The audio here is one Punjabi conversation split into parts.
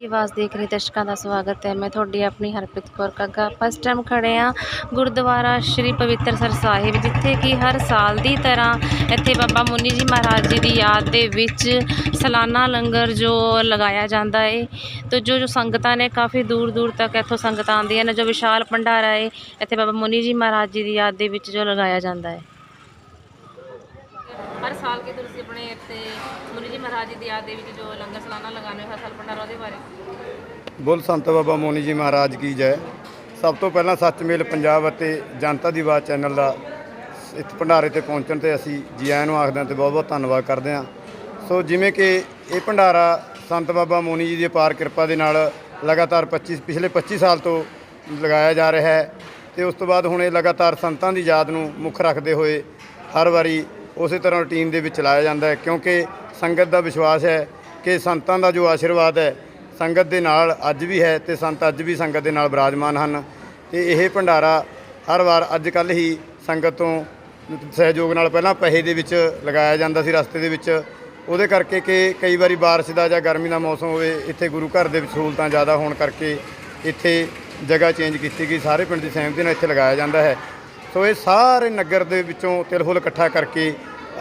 ਆਵਾਜ਼ ਦੇਖ ਰਹੇ ਦਰਸ਼ਕਾਂ ਦਾ ਸਵਾਗਤ ਹੈ। ਮੈਂ ਤੁਹਾਡੀ ਆਪਣੀ ਹਰਪ੍ਰੀਤ ਕੌਰ ਕਾਗਾ। ਆਪਾਂ ਇਸ ਟਾਈਮ ਖੜੇ ਆ ਗੁਰਦੁਆਰਾ ਸ਼੍ਰੀ ਪਵਿੱਤਰ ਸਰ ਸਾਹਿਬ, ਜਿੱਥੇ ਕਿ ਹਰ ਸਾਲ ਦੀ ਤਰ੍ਹਾਂ ਇੱਥੇ ਬਾਬਾ ਮੁੰਨੀ ਜੀ ਮਹਾਰਾਜ ਜੀ ਦੀ ਯਾਦ ਦੇ ਵਿੱਚ ਸਾਲਾਨਾ ਲੰਗਰ ਜੋ ਲਗਾਇਆ ਜਾਂਦਾ ਹੈ ਤੇ ਜੋ ਜੋ ਸੰਗਤਾਂ ਨੇ ਕਾਫੀ ਦੂਰ ਦੂਰ ਤੱਕ ਇੱਥੋਂ ਸੰਗਤਾਂ ਆਉਂਦੀਆਂ ਨੇ, ਜੋ ਵਿਸ਼ਾਲ ਭੰਡਾਰਾ ਏ, ਇੱਥੇ ਬਾਬਾ ਮੁੰਨੀ ਜੀ ਮਹਾਰਾਜ ਜੀ ਦੀ ਯਾਦ ਦੇ ਵਿੱਚ ਜੋ ਲਗਾਇਆ ਜਾਂਦਾ ਹੈ ਹਰ ਸਾਲ ਕਿ ਤੁਸੀਂ ਆਪਣੇ ਇੱਥੇ ਜੀ ਮਹਾਰਾਜ ਜੀ ਦੀ ਯਾਦ ਦੇ ਵਿੱਚ ਜੋ ਲੰਗਰ ਸਾਲਾਨਾ ਲਗਾਉਂਦੇ ਹੋ ਸਾਲ ਭੰਡਾਰਾ ਉਹਦੇ ਬਾਰੇ। ਬੁੱਲ ਸੰਤ ਬਾਬਾ ਮੋਨੀ ਜੀ ਮਹਾਰਾਜ ਕੀ ਜੈ। ਸਭ ਤੋਂ ਪਹਿਲਾਂ ਸੱਚਮੇਲ ਪੰਜਾਬ ਅਤੇ ਜਨਤਾ ਦੀ ਆਵਾਜ਼ ਚੈਨਲ ਦਾ ਇਸ ਭੰਡਾਰੇ ਤੇ ਪਹੁੰਚਣ ਤੇ ਅਸੀਂ ਜੀ ਆਇਆਂ ਨੂੰ ਆਖਦੇ ਹਾਂ ਤੇ ਬਹੁਤ ਬਹੁਤ ਧੰਨਵਾਦ ਕਰਦੇ ਹਾਂ। ਸੋ ਜਿਵੇਂ ਕਿ ਇਹ ਭੰਡਾਰਾ ਸੰਤ ਬਾਬਾ ਮੋਨੀ ਜੀ ਦੀ ਅਪਾਰ ਕਿਰਪਾ ਦੇ ਨਾਲ ਲਗਾਤਾਰ 25 ਪਿਛਲੇ 25 ਸਾਲ ਤੋਂ ਲਗਾਇਆ ਜਾ ਰਿਹਾ ਹੈ ਤੇ ਉਸ ਤੋਂ ਬਾਅਦ ਹੁਣ ਇਹ ਲਗਾਤਾਰ ਸੰਤਾਂ ਦੀ ਯਾਦ ਨੂੰ ਮੁੱਖ ਰੱਖਦੇ ਹੋਏ ਹਰ ਵਾਰੀ ਉਸੇ ਤਰ੍ਹਾਂ ਰੂਟੀਨ ਦੇ ਵਿੱਚ ਚਲਾਇਆ ਜਾਂਦਾ ਹੈ, ਕਿਉਂਕਿ ਸੰਗਤ ਦਾ ਵਿਸ਼ਵਾਸ ਹੈ ਕਿ ਸੰਤਾਂ ਦਾ ਜੋ ਆਸ਼ੀਰਵਾਦ ਹੈ, ਸੰਗਤ ਦੇ ਨਾਲ ਅੱਜ ਵੀ ਹੈ ਤੇ ਸੰਤ ਅੱਜ ਵੀ ਸੰਗਤ ਦੇ ਨਾਲ ਬਰਾਜਮਾਨ ਹਨ। ਤੇ ਇਹ ਭੰਡਾਰਾ ਹਰ ਵਾਰ ਅੱਜ ਕੱਲ੍ਹ ਹੀ ਸੰਗਤ ਤੋਂ ਸਹਿਯੋਗ ਨਾਲ ਪਹਿਲਾਂ ਪੈਸੇ ਦੇ ਵਿੱਚ ਲਗਾਇਆ ਜਾਂਦਾ ਸੀ ਰਸਤੇ ਦੇ ਵਿੱਚ। ਉਹਦੇ ਕਰਕੇ ਕਿ ਕਈ ਵਾਰੀ ਬਾਰਿਸ਼ ਦਾ ਜਾਂ ਗਰਮੀ ਦਾ ਮੌਸਮ ਹੋਵੇ, ਇੱਥੇ ਗੁਰੂ ਘਰ ਦੇ ਵਿੱਚ ਸਹੂਲਤਾਂ ਜ਼ਿਆਦਾ ਹੋਣ ਕਰਕੇ ਇੱਥੇ ਜਗ੍ਹਾ ਚੇਂਜ ਕੀਤੀ ਗਈ। ਸਾਰੇ ਪਿੰਡ ਦੀ ਸਹਿਮਤੀ ਨਾਲ ਇੱਥੇ ਲਗਾਇਆ ਜਾਂਦਾ ਹੈ। ਸੋ ਇਹ ਸਾਰੇ ਨਗਰ ਦੇ ਵਿੱਚੋਂ ਤਿਲ ਫੁੱਲ ਇਕੱਠਾ ਕਰਕੇ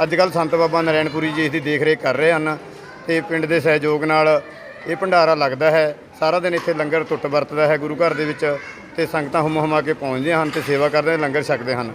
ਅੱਜ ਕੱਲ੍ਹ ਸੰਤ ਬਾਬਾ ਨਾਰਾਇਣਪੁਰੀ ਜੀ ਇਸ ਦੀ ਦੇਖ ਰੇਖ ਕਰ ਰਹੇ ਹਨ ਤੇ ਪਿੰਡ ਦੇ ਸਹਿਯੋਗ ਨਾਲ ਇਹ ਭੰਡਾਰਾ ਲੱਗਦਾ ਹੈ। ਸਾਰਾ ਦਿਨ ਇੱਥੇ ਲੰਗਰ ਟੁੱਟ ਵਰਤਦਾ ਹੈ ਗੁਰੂ ਘਰ ਦੇ ਵਿੱਚ ਤੇ ਸੰਗਤਾਂ ਹੁਮ ਹੁਮਾ ਕੇ ਪਹੁੰਚਦੀਆਂ ਹਨ ਤੇ ਸੇਵਾ ਕਰਦੇ ਹਨ, ਲੰਗਰ ਛਕਦੇ ਹਨ।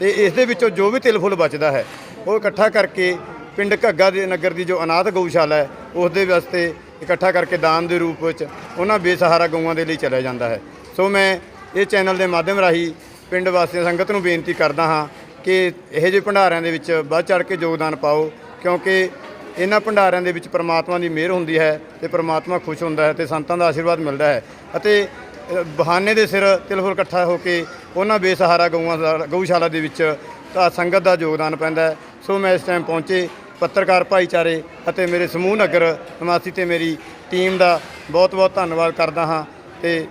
ਤੇ ਇਸ ਦੇ ਵਿੱਚੋਂ ਜੋ ਵੀ ਤਿਲ ਫੁੱਲ ਬਚਦਾ ਹੈ, ਉਹ ਇਕੱਠਾ ਕਰਕੇ ਪਿੰਡ ਘੱਗਾ ਦੇ ਨਗਰ ਦੀ ਜੋ ਅਨਾਥ ਗਊਸ਼ਾਲਾ ਹੈ, ਉਸ ਦੇ ਵਾਸਤੇ ਇਕੱਠਾ ਕਰਕੇ ਦਾਨ ਦੇ ਰੂਪ ਵਿੱਚ ਉਹਨਾਂ ਬੇਸਹਾਰਾ ਗਊਆਂ ਦੇ ਲਈ ਚਲਾਇਆ ਜਾਂਦਾ ਹੈ। ਸੋ ਮੈਂ ਇਹ ਚੈਨਲ ਦੇ ਮਾਧਿਅਮ ਰਾਹੀਂ ਪਿੰਡ ਵਾਸੀਆਂ ਸੰਗਤ ਨੂੰ ਬੇਨਤੀ ਕਰਦਾ ਹਾਂ ਕਿ ਇਹੋ ਜਿਹੇ ਭੰਡਾਰਿਆਂ ਦੇ ਵਿੱਚ ਵੱਧ ਚੜ ਕੇ ਯੋਗਦਾਨ ਪਾਓ, ਕਿਉਂਕਿ ਇਹਨਾਂ ਭੰਡਾਰਿਆਂ ਦੇ ਵਿੱਚ ਪ੍ਰਮਾਤਮਾ ਦੀ ਮਿਹਰ ਹੁੰਦੀ ਹੈ ਤੇ ਪ੍ਰਮਾਤਮਾ ਖੁਸ਼ ਹੁੰਦਾ ਹੈ ਤੇ ਸੰਤਾਂ ਦਾ ਆਸ਼ੀਰਵਾਦ ਮਿਲਦਾ ਹੈ। ਅਤੇ ਬਹਾਨੇ ਦੇ ਸਿਰ ਤਿਲਫੁਲ ਇਕੱਠਾ ਹੋ ਕੇ ਉਹਨਾਂ ਬੇਸਹਾਰਾ ਗਊਆਂ ਦਾ, ਗਊਸ਼ਾਲਾ ਦੇ ਵਿੱਚ ਤਾਂ ਸੰਗਤ ਦਾ ਯੋਗਦਾਨ ਪੈਂਦਾ ਹੈ। ਸੋ ਮੈਂ ਇਸ ਟਾਈਮ ਪਹੁੰਚੇ ਪੱਤਰਕਾਰ ਭਾਈਚਾਰੇ ਅਤੇ ਮੇਰੇ ਸਮੂਹ ਨਗਰ ਨਿਵਾਸੀ ਤੇ ਮੇਰੀ ਟੀਮ ਦਾ ਬਹੁਤ ਬਹੁਤ ਧੰਨਵਾਦ ਕਰਦਾ ਹਾਂ ਤੇ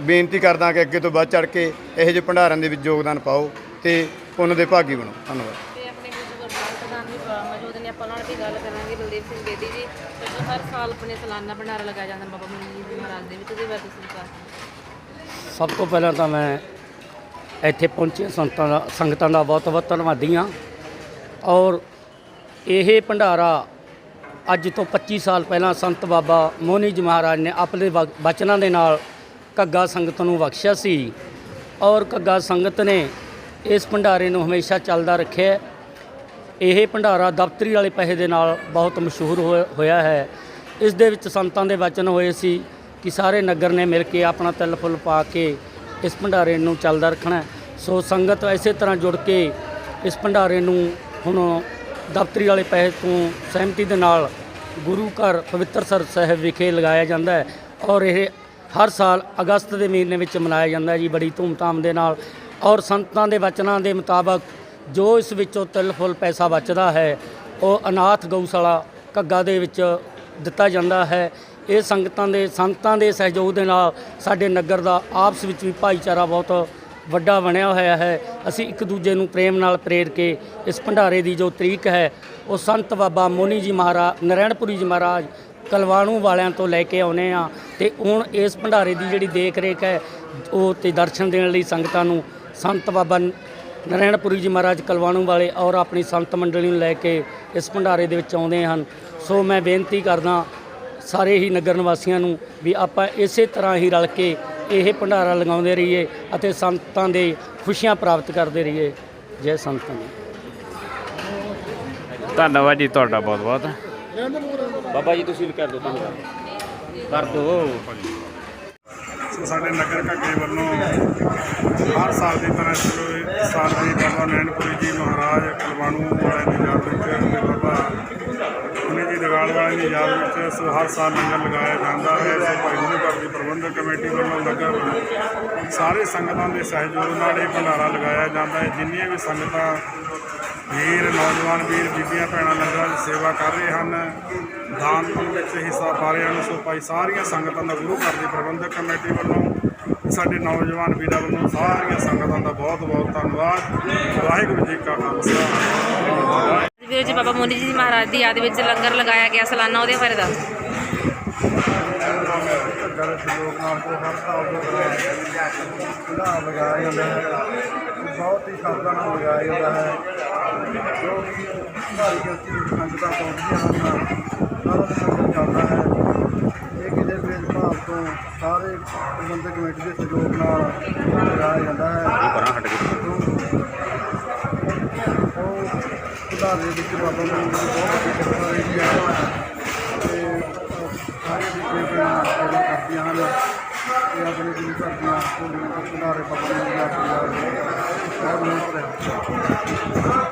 ਬੇਨਤੀ ਕਰਦਾ ਕਿ ਅੱਗੇ ਤੋਂ ਵੱਧ ਚੜ ਕੇ ਇਹੋ ਜਿਹੇ ਭੰਡਾਰਿਆਂ ਦੇ ਵਿੱਚ ਯੋਗਦਾਨ ਪਾਓ। ਤੇ ਪੁੰਨ ਦੇ ਭਾਗੀ ਬਣੋ। ਧੰਨਵਾਦ। ਤੇ ਆਪਣੇ ਗੁਰੂ ਗੁਰਬਾਲ ਪ੍ਰਧਾਨ ਵੀ ਬ- ਮੌਜੂਦ ਨੇ ਆਪਾਂ ਉਹਨਾਂ ਨਾਲ ਵੀ ਗੱਲ ਕਰਾਂਗੇ ਬਲਦੇਵ ਸਿੰਘ ਬੇਦੀ ਜੀ। ਤੇ ਜੋ ਹਰ ਸਾਲ ਆਪਣੇ ਸਾਲਾਨਾ ਭੰਡਾਰਾ ਲਗਾਇਆ ਜਾਂਦਾ ਬਾਬਾ ਮਨੀ ਜੀ ਮਹਾਰਾਜ ਦੇ ਵਿੱਚ ਉਹਦੇ ਬਾਰੇ ਤੁਸੀਂ ਦੱਸੋ ਸਭ ਤੋਂ ਪਹਿਲਾਂ ਤਾਂ ਮੈਂ ਇੱਥੇ ਪਹੁੰਚੇ ਸੰਤਾਂ ਦਾ ਸੰਗਤਾਂ ਦਾ ਬਹੁਤ ਬਹੁਤ ਧੰਨਵਾਦੀ ਹਾਂ। ਔਰ ਇਹ ਭੰਡਾਰਾ ਅੱਜ ਤੋਂ 25 ਸਾਲ ਪਹਿਲਾਂ ਸੰਤ ਬਾਬਾ ਮੋਹਨੀ ਜੀ ਮਹਾਰਾਜ ਨੇ ਆਪਣੇ ਵ- ਬਚਨਾਂ ਦੇ ਨਾਲ ਘੱਗਾ ਸੰਗਤ ਨੂੰ ਬਖਸ਼ਿਆ ਸੀ। ਔਰ ਘੱਗਾ ਸੰਗਤ ਨੇ ਇਸ ਭੰਡਾਰੇ ਨੂੰ ਹਮੇਸ਼ਾ ਚੱਲਦਾ ਰੱਖਿਆ ਇਹ ਭੰਡਾਰਾ ਦਫ਼ਤਰੀ ਵਾਲੇ ਪੈਸੇ ਦੇ ਨਾਲ ਬਹੁਤ ਮਸ਼ਹੂਰ ਹੋਇਆ- ਹੋਇਆ ਹੈ। ਇਸ ਦੇ ਵਿੱਚ ਸੰਤਾਂ ਦੇ ਵਚਨ ਹੋਏ ਸੀ ਕਿ ਸਾਰੇ ਨਗਰ ਨੇ ਮਿਲ ਕੇ ਆਪਣਾ ਤਿਲ ਫੁੱਲ ਪਾ ਕੇ ਇਸ ਭੰਡਾਰੇ ਨੂੰ ਚੱਲਦਾ ਰੱਖਣਾ ਸੋ ਸੰਗਤ ਇਸੇ ਤਰ੍ਹਾਂ ਜੁੜ ਕੇ ਇਸ ਭੰਡਾਰੇ ਨੂੰ ਹੁਣ ਦਫ਼ਤਰੀ ਵਾਲੇ ਪੈਸੇ ਤੋਂ ਸਹਿਮਤੀ ਦੇ ਨਾਲ ਗੁਰੂ ਘਰ ਪਵਿੱਤਰ ਸਰ ਸਾਹਿਬ ਵਿਖੇ ਲਗਾਇਆ ਜਾਂਦਾ ਹੈ। ਔਰ ਇਹ ਹਰ ਸਾਲ ਅਗਸਤ ਦੇ ਮਹੀਨੇ ਵਿੱਚ ਮਨਾਇਆ ਜਾਂਦਾ ਜੀ। ਬੜੀ ਧੂਮਧਾਮ ਦੇ ਨਾਲ ਔਰ ਸੰਤਾਂ ਦੇ ਵਚਨਾਂ ਦੇ ਮੁਤਾਬਕ ਜੋ ਇਸ ਵਿੱਚੋਂ ਤਿਲ ਫੁੱਲ ਪੈਸਾ ਬਚਦਾ ਹੈ, ਉਹ ਅਨਾਥ ਗਊਸ਼ਾਲਾ ਘੱਗਾ ਦੇ ਵਿੱਚ ਦਿੱਤਾ ਜਾਂਦਾ ਹੈ। ਇਹ ਸੰਗਤਾਂ ਦੇ, ਸੰਤਾਂ ਦੇ ਸਹਿਯੋਗ ਦੇ ਨਾਲ ਸਾਡੇ ਨਗਰ ਦਾ ਆਪਸ ਵਿੱਚ ਵੀ ਭਾਈਚਾਰਾ ਬਹੁਤ ਵੱਡਾ ਬਣਿਆ ਹੋਇਆ ਹੈ। ਅਸੀਂ ਇੱਕ ਦੂਜੇ ਨੂੰ ਪ੍ਰੇਮ ਨਾਲ ਪ੍ਰੇਰ ਕੇ ਇਸ ਭੰਡਾਰੇ ਦੀ ਜੋ ਤਰੀਕ ਹੈ, ਉਹ ਸੰਤ ਬਾਬਾ ਮੋਨੀ ਜੀ ਮਹਾਰਾਜ ਨਰੈਣਪੁਰੀ ਜੀ ਮਹਾਰਾਜ ਕਲਵਾਣੂ ਵਾਲਿਆਂ ਤੋਂ ਲੈ ਕੇ ਆਉਨੇ ਆ ਤੇ ਹੁਣ ਇਸ ਭੰਡਾਰੇ ਦੀ ਜਿਹੜੀ ਦੇਖ ਰੇਖ ਹੈ, ਉਹ ਤੇ ਦਰਸ਼ਨ ਦੇਣ ਲਈ ਸੰਗਤਾਂ ਨੂੰ ਸੰਤ ਬਾਬਾ ਨਰੈਣਪੁਰੀ ਜੀ ਮਹਾਰਾਜ ਕਲਵਾਣੂ ਵਾਲੇ ਔਰ ਆਪਣੀ ਸੰਤ ਮੰਡਲੀ ਨੂੰ ਲੈ ਕੇ ਇਸ ਭੰਡਾਰੇ ਦੇ ਵਿੱਚ ਆਉਂਦੇ ਹਨ। ਸੋ ਮੈਂ ਬੇਨਤੀ ਕਰਦਾ ਸਾਰੇ ਹੀ ਨਗਰ ਨਿਵਾਸੀਆਂ ਨੂੰ ਵੀ ਆਪਾਂ ਇਸੇ ਤਰ੍ਹਾਂ ਹੀ ਰਲ ਕੇ ਇਹ ਭੰਡਾਰਾ ਲਗਾਉਂਦੇ ਰਹੀਏ ਅਤੇ ਸੰਤਾਂ ਦੇ ਖੁਸ਼ੀਆਂ ਪ੍ਰਾਪਤ ਕਰਦੇ ਰਹੀਏ। ਜੈ ਸੰਤਾਂ ਦੀ ਧੰਨਵਾਦ ਜੀ ਤੁਹਾਡਾ ਬਹੁਤ ਬਹੁਤ ਬਾਬਾ ਜੀ ਤੁਸੀਂ ਵੀ ਕਰ ਦਿਓ ਧੰਨਵਾਦ। ਕਰ ਦਿਓ। ਸਾਡੇ ਨਗਰ ਘੱਗੇ ਵੱਲੋਂ ਹਰ ਸਾਲ ਦੀ ਤਰ੍ਹਾਂ ਚਲੋ ਇਸ ਸਾਲ ਵੀ ਬਾਬਾ ਨੈਣਪੁਰੀ ਜੀ ਮਹਾਰਾਜ ਕਲਵਾਣੂ ਵਾਲੇ ਦੀ ਯਾਦ ਵਿੱਚ ਜੀ ਦੀ ਯਾਦ ਵਿੱਚ ਸੋ ਹਰ ਸਾਲ ਲੰਗਰ ਲਗਾਇਆ ਜਾਂਦਾ ਹੈ। ਸੋ ਭਾਈ ਗੁਰੂ ਘਰ ਦੀ ਪ੍ਰਬੰਧਕ ਕਮੇਟੀ ਵੱਲੋਂ ਲੰਗਰ ਸਾਰੇ ਸੰਗਤਾਂ ਦੇ ਸਹਿਯੋਗ ਨਾਲ ਇਹ ਭੰਡਾਰਾ ਲਗਾਇਆ ਜਾਂਦਾ ਹੈ। ਜਿੰਨੀਆਂ ਵੀ ਸੰਗਤਾਂ, ਵੀਰ, ਨੌਜਵਾਨ ਵੀਰ, ਬੀਬੀਆਂ, ਭੈਣਾਂ ਲੰਗਰਾਂ ਦੀ ਸੇਵਾ ਕਰ ਰਹੇ ਹਨ, ਦਾਨ ਪੁੰਨ ਵਿੱਚ ਹਿੱਸਾ ਪਾ ਰਹੇ ਹਨ, ਸੋ ਭਾਈ ਸਾਰੀਆਂ ਸੰਗਤਾਂ ਦਾ ਗੁਰੂ ਘਰ ਦੀ ਪ੍ਰਬੰਧਕ ਕਮੇਟੀ ਵੱਲੋਂ, ਸਾਡੇ ਨੌਜਵਾਨ ਵੀਰਾਂ ਵੱਲੋਂ ਸਾਰੀਆਂ ਸੰਗਤਾਂ ਦਾ ਬਹੁਤ ਬਹੁਤ ਧੰਨਵਾਦ। ਵਾਹਿਗੁਰੂ ਜੀ ਕਾ ਖਾਲਸਾ। ਵੀਰ ਜੀ ਬਾਬਾ ਮੁੰਨੀ ਜੀ ਮਹਾਰਾਜ ਦੀ ਯਾਦ ਵਿੱਚ ਲੰਗਰ ਲਗਾਇਆ ਗਿਆ ਸਾਲਾਨਾ ਉਹਦੇ ਬਾਰੇ ਦੱਸੋ। ਦੇ ਦੀ ਬਹੁਤ ਹੀ ਸ਼ਰਧਾ ਨਾਲ ਲਗਾਇਆ ਜਾਂਦਾ ਹੈ ਜੋ ਕਿ ਭਾਰੀ ਗਿਣਤੀ ਵਿੱਚ ਸੰਗਤਾਂ ਪਹੁੰਚਦੀਆਂ ਹਨ ਸਾਰਾ ਦਿਨ ਚੱਲਦਾ ਹੈ ਇਹ ਕਿਸੇ ਭੇਦਭਾਵ ਤੋਂ ਸਾਰੇ ਪ੍ਰਬੰਧਕ ਕਮੇਟੀ ਦੇ ਸਹਿਯੋਗ ਨਾਲ ਲਗਾਇਆ ਜਾਂਦਾ ਹੈ। ਪਰਾਂ ਹਟ ਕੇ। ਉਹ ਸੁਧਾਰ ਦੇ ਵਿੱਚ ਬਾਬਾ ਜੀ ਦੀ ਬਹੁਤ ਕਿਰਪਾ ਰਹੀ ਹੈ ਤੇ ਸਾਰੇ ਦੀ ਸੇਵਾ ਕਰਦੀਆਂ ਹਨ ਤੇ ਆਪਣੇ ਗੁਰੂ ਘਰ ਦੀਆਂ ਸੁਧਾਰੇ ਬਾਬਾ ਜੀ ਦੀਆਂ ਆਸ਼ੀਰਵਾਦ ਬਹੁਤ ਮਿਹਨਤ ਹੈ